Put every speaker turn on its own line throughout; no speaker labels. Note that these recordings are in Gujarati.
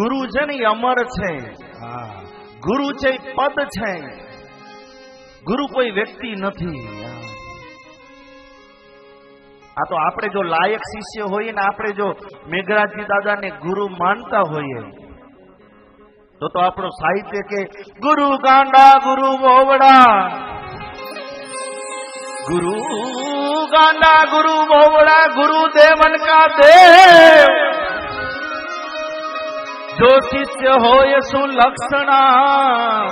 ગુરુ છે ને અમર છે. ગુરુ છે પદ છે. ગુરુ કોઈ વ્યક્તિ નથી. આ તો આપણે જો લાયક શિષ્ય હોઈએ ને આપણે જો મેઘરાજી દાદાને ગુરુ માનતા હોઈએ તો તો આપણો સાહિત્ય કે ગુરુ ગાંડા ગુરુ બોવડા ગુરુ ગાંડા ગુરુ બોવડા ગુરુ દેવન કા દેવ. જો શિષ્ય હોય શું લક્ષણા?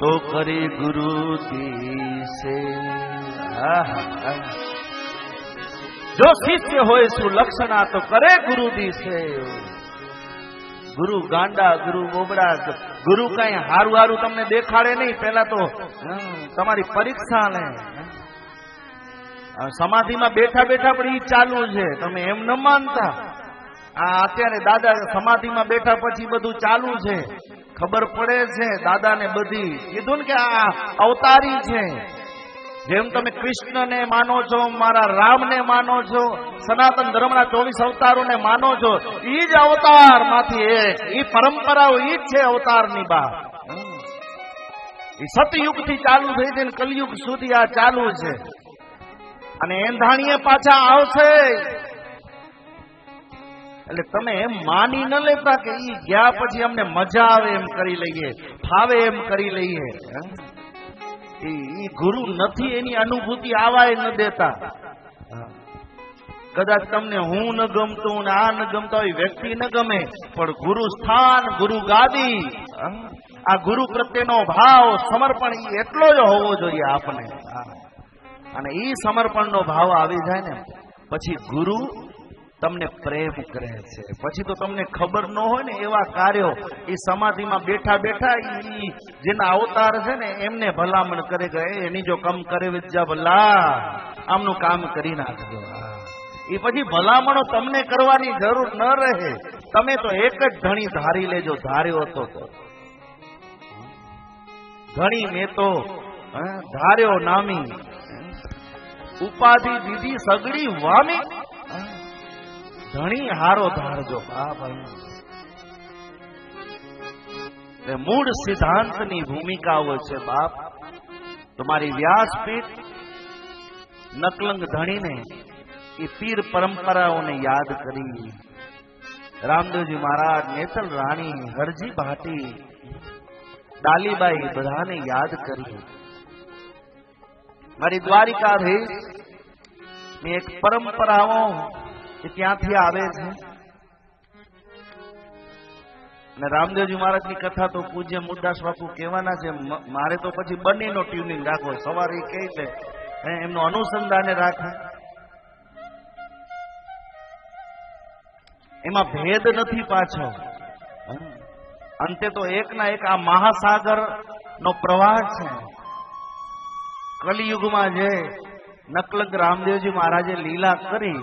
તો કરી ગુરુ દિશે જો શિષ્ય હોય શું લક્ષણા તો કરે ગુરુ દિશે ગુરુ ગાંડા, ગુરુ બોબડા ગુરુ કઈ હારું હારું તમને દેખાડે નહીં. પેલા તો તમારી પરીક્ષા લે. સમાધિમાં બેઠા બેઠા પણ એ ચાલુ છે. તમે એમ ન માનતા. આ અત્યારે દાદા સમાધિમાં બેઠા પછી બધું ચાલુ છે. ખબર પડે છે દાદાને બધી. કીધું ને કે આ અવતારી છે. જેમ તમે કૃષ્ણને માનો છો, મારા રામને માનો છો, સનાતન ધર્મના ચોવીસ અવતારોને માનો છો એ જ અવતારમાંથી એક. એ પરંપરાઓ એ જ છે અવતારની બા એ સતયુગથી ચાલુ થઈ છે કલયુગ સુધી આ ચાલુ છે. અને એંધાણીએ પાછા આવશે. એટલે તમે માની ન લેતા કે ઈ ગયા પછી અમને મજા આવે એમ કરી લઈએ, ફાવે એમ કરી લઈએ? ઈ ગુરુ નથી, એની અનુભૂતિ આવાય ન દેતા કદાચ તમને હું ન ગમતું ને આ ન ગમતા હોય, વ્યક્તિ ન ગમે, પણ ગુરુ સ્થાન, ગુરુ ગાદી? આ ગુરુ પ્રત્યેનો ભાવ, સમર્પણ એ એટલો જ હોવો જોઈએ આપને હા. અને એ સમર્પણનો ભાવ આવી જાય ને પછી ગુરુ તમને પ્રેમ કરે છે. પછી તો તમને ખબર ન હોય ને એવા કાર્યો, એ સમાધિમાં બેઠા બેઠા જેના અવતાર છે ને એમને ભલામણ કરે કે એની જો કમ કરે વિદ્યા ભલા આમનું કામ કરી નાખજો. એ પછી ભલામણો તમને કરવાની જરૂર ન રહે. તમે તો એક જ ધણી ધારી લેજો, ધાર્યો હતો તો. ધણી મેં તો ધાર્યો નામી. ઉપાધિ દીધી સગડી વામી. ધણી હારો ધારજો. હા, ભાઈ. મૂળ સિદ્ધાંતની ભૂમિકાઓ છે, બાપ. તમારી વ્યાસપીઠ નકલંગ ધણીને એ પીર પરંપરાઓને યાદ કરી. રામદેવજી મહારાજ, નેતલ રાણી, હરજી ભાટી, ડાલીબાઈ બધાને યાદ કરી. મારી દ્વારિકાધીશ એક પરંપરાઓ એ ત્યાંથી આવે છે? અને રામદેવજી મહારાજની કથા તો પૂજ્ય મુદ્દાસ બાપુ કહેવાના છે મારે તો પછી બંનેનો ટ્યુનિંગ રાખો સવારે કહે છે એમનું અનુસંધાને રાખે. એમાં ભેદ નથી પાછો. અંતે તો એક ના એક આ મહાસાગર નો પ્રવાહ છે. કલિયુગમાં જે નકલંગ રામદેવજી મહારાજે લીલા કરી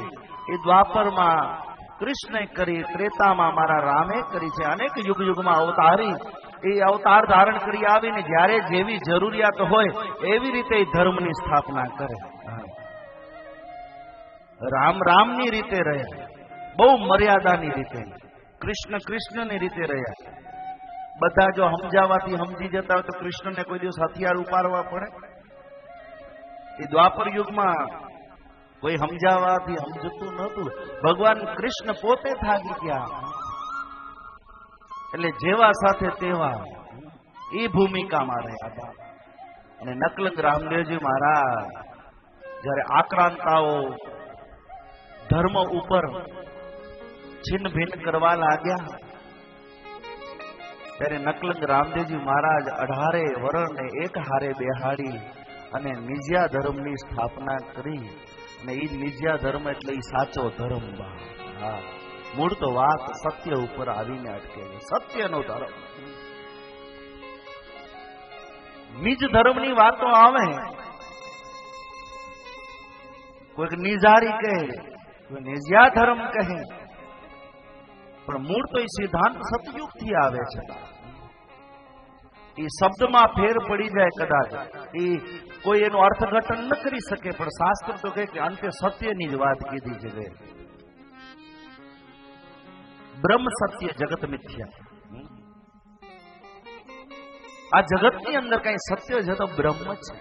એ દ્વાપરમાં કૃષ્ણે કરી, ત્રેતામાં મારા રામે કરી છે. અનેક યુગ યુગમાં અવતારી, એ અવતાર ધારણ કરી આવીને જ્યારે જેવી જરૂરિયાત હોય એવી રીતે ધર્મની સ્થાપના કરે. રામ રામની રીતે રહ્યા બહુ મર્યાદાની રીતે, કૃષ્ણ કૃષ્ણની રીતે રહ્યા. બધા જો સમજાવવાથી સમજી જતા હોય તો કૃષ્ણને કોઈ દિવસ હથિયાર ઉપાડવા પડે? એ દ્વાપર યુગમાં કોઈ સમજાવવાથી સમજતું નહોતું. ભગવાન કૃષ્ણ પોતે થાકી ગયા. એટલે જેવા સાથે તેવા એ ભૂમિકામાં રહ્યા હતા. અને નકલંગ રામદેવજી મહારાજ, જ્યારે આક્રાંતાઓ ધર્મ ઉપર છિન્ન ભિન્ન કરવા લાગ્યા, ત્યારે નકલંગ રામદેવજી મહારાજ અઢારે વરણને એક હારે બેહાડી અને નિજ્યા ધર્મની સ્થાપના કરી. અને એ નિજ્યા ધર્મ એટલે એ સાચો ધર્મ બા. હા. મૂળ તો વાત સત્ય ઉપર આવીને અટકે છે. સત્યનો ધર્મ. નિજ ધર્મની વાતો આવે. કોઈક નિજારી કહે, કોઈ નિજ્યા ધર્મ કહે. પણ મૂળ તો એ સિદ્ધાંત સતયુગથી આવે છે એ શબ્દમાં ફેર પડી જાય કદાચ. એ કોઈ એનું અર્થઘટન ન કરી શકે, પણ શાસ્ત્ર તો કહે કે અંતે સત્યની જ વાત કીધી છે બ્રહ્મ સત્ય જગત મિથ્યા. આ જગતની અંદર કઈ સત્ય છે તો બ્રહ્મ છે.